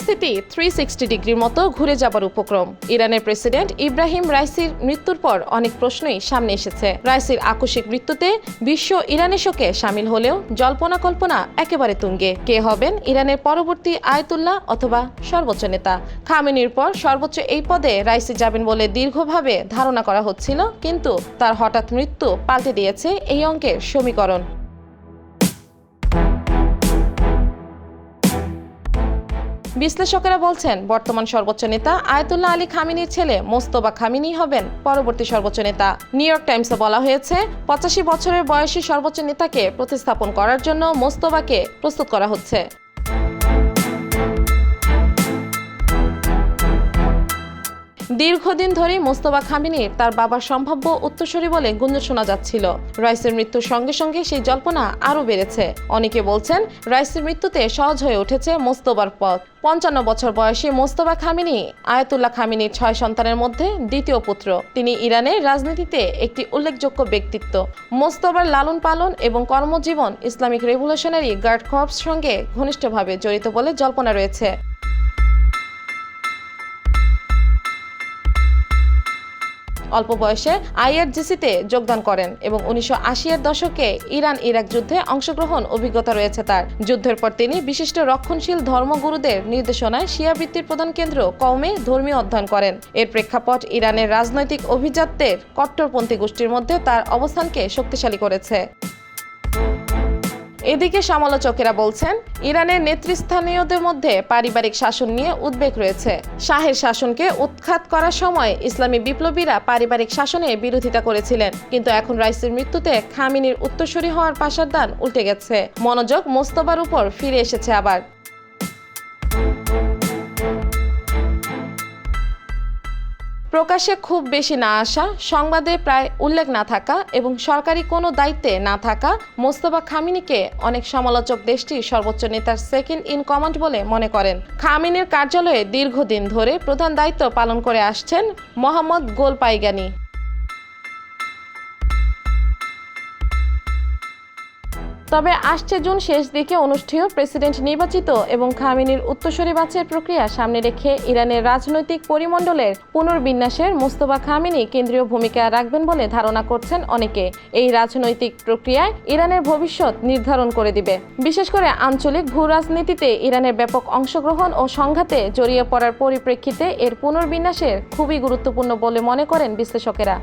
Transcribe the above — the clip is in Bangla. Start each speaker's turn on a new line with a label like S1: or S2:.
S1: পরিস্থিতি থ্রি সিক্সটি ডিগ্রির মতো ঘুরে যাবার উপক্রম। ইরানের প্রেসিডেন্ট ইব্রাহিম রাইসির মৃত্যুর পর অনেক প্রশ্নই সামনে এসেছে। রাইসির আকস্মিক মৃত্যুতে বিশ্ব ইরানের শোকে সামিল হলেও জল্পনা কল্পনা একেবারে তুঙ্গে। কে হবেন ইরানের পরবর্তী আয়তুল্লাহ অথবা সর্বোচ্চ নেতা? খামেনির পর সর্বোচ্চ এই পদে রাইসি যাবেন বলে দীর্ঘভাবে ধারণা করা হচ্ছিল, কিন্তু তার হঠাৎ মৃত্যু পাল্টে দিয়েছে এই অঙ্কের সমীকরণ। বিশ্লেষকেরা বলছেন, বর্তমান সর্বোচ্চ নেতা আয়তুল্লাহ আলী খামিনির ছেলে মোস্তবা খামিনি হবেন পরবর্তী সর্বোচ্চ নেতা। নিউ ইয়র্ক টাইমসে বলা হয়েছে, পঁচাশি বছরের বয়সী সর্বোচ্চ নেতাকে প্রতিস্থাপন করার জন্য মোস্তবাকে প্রস্তুত করা হচ্ছে। দীর্ঘদিন ধরে মোস্তফা খামিনির তার বাবার সম্ভাব্য উত্তরসূরি বলে গুঞ্জন শোনা যাচ্ছিল। রাইসের মৃত্যুর সঙ্গে সঙ্গে সেই জল্পনা আরও বেড়েছে। অনেকে বলছেন, রাইসের মৃত্যুতে সহজ হয়ে উঠেছে মোস্তবার পথ। পঞ্চান্ন বছর বয়সী মোস্তফা খামিনি, আয়াতুল্লাহ খামিনির ছয় সন্তানের মধ্যে দ্বিতীয় পুত্র। তিনি ইরানের রাজনীতিতে একটি উল্লেখযোগ্য ব্যক্তিত্ব। মোস্তবার লালন পালন এবং কর্মজীবন ইসলামিক রেভলিউশনারি গার্ড কর্পস সঙ্গে ঘনিষ্ঠভাবে জড়িত বলে জল্পনা রয়েছে। অল্প বয়সে আইআরজিসিতে যোগদান করেন এবং উনিশশো এর দশকে ইরান ইরাক যুদ্ধে অংশগ্রহণ অভিজ্ঞতা রয়েছে তার। যুদ্ধের পর তিনি বিশিষ্ট রক্ষণশীল ধর্মগুরুদের নির্দেশনায় শিয়া বৃত্তির প্রধান কেন্দ্র কওমে ধর্মীয় অধ্যয়ন করেন। এর প্রেক্ষাপট ইরানের রাজনৈতিক অভিজাত্যের কট্টরপন্থী গোষ্ঠীর মধ্যে তার অবস্থানকে শক্তিশালী করেছে। এদিকে সমালোচকেরা বলছেন, ইরানের নেতৃস্থানীয়দের মধ্যে পারিবারিক শাসন নিয়ে উদ্বেগ রয়েছে। শাহের শাসনকে উৎখাত করার সময় ইসলামী বিপ্লবীরা পারিবারিক শাসনে বিরোধিতা করেছিলেন, কিন্তু এখন রাইসির মৃত্যুতে খামিনির উত্তরসূরি হওয়ার পাশার দান উল্টে গেছে। মনোযোগ মোস্তবার উপর ফিরে এসেছে আবার। প্রকাশ্যে খুব বেশি না আসা, সংবাদে প্রায় উল্লেখ না থাকা এবং সরকারি কোনো দায়িত্বে না থাকা মোস্তফা খামিনিকে অনেক সমালোচক দেশটির সর্বোচ্চ নেতার সেকেন্ড ইন কমান্ড বলে মনে করেন। খামিনের কার্যালয়ে দীর্ঘদিন ধরে প্রধান দায়িত্ব পালন করে আসছেন মোহাম্মদ গোলপাইগানি। তবে আসছে জুন শেষ দিকে অনুষ্ঠেয় প্রেসিডেন্ট নির্বাচিত এবং খামিনির উত্তরসূরি বাছাইয়ের প্রক্রিয়া সামনে রেখে ইরানের রাজনৈতিক পরিমণ্ডলের পুনর্বিন্যাসের মোস্তফা খামিনি কেন্দ্রীয় ভূমিকা রাখবেন বলে ধারণা করছেন অনেকে। এই রাজনৈতিক প্রক্রিয়ায় ইরানের ভবিষ্যৎ নির্ধারণ করে দিবে। বিশেষ করে আঞ্চলিক ভূ রাজনীতিতে ইরানের ব্যাপক অংশগ্রহণ ও সংঘাতে জড়িয়ে পড়ার পরিপ্রেক্ষিতে এর পুনর্বিন্যাসের খুবই গুরুত্বপূর্ণ বলে মনে করেন বিশ্লেষকেরা।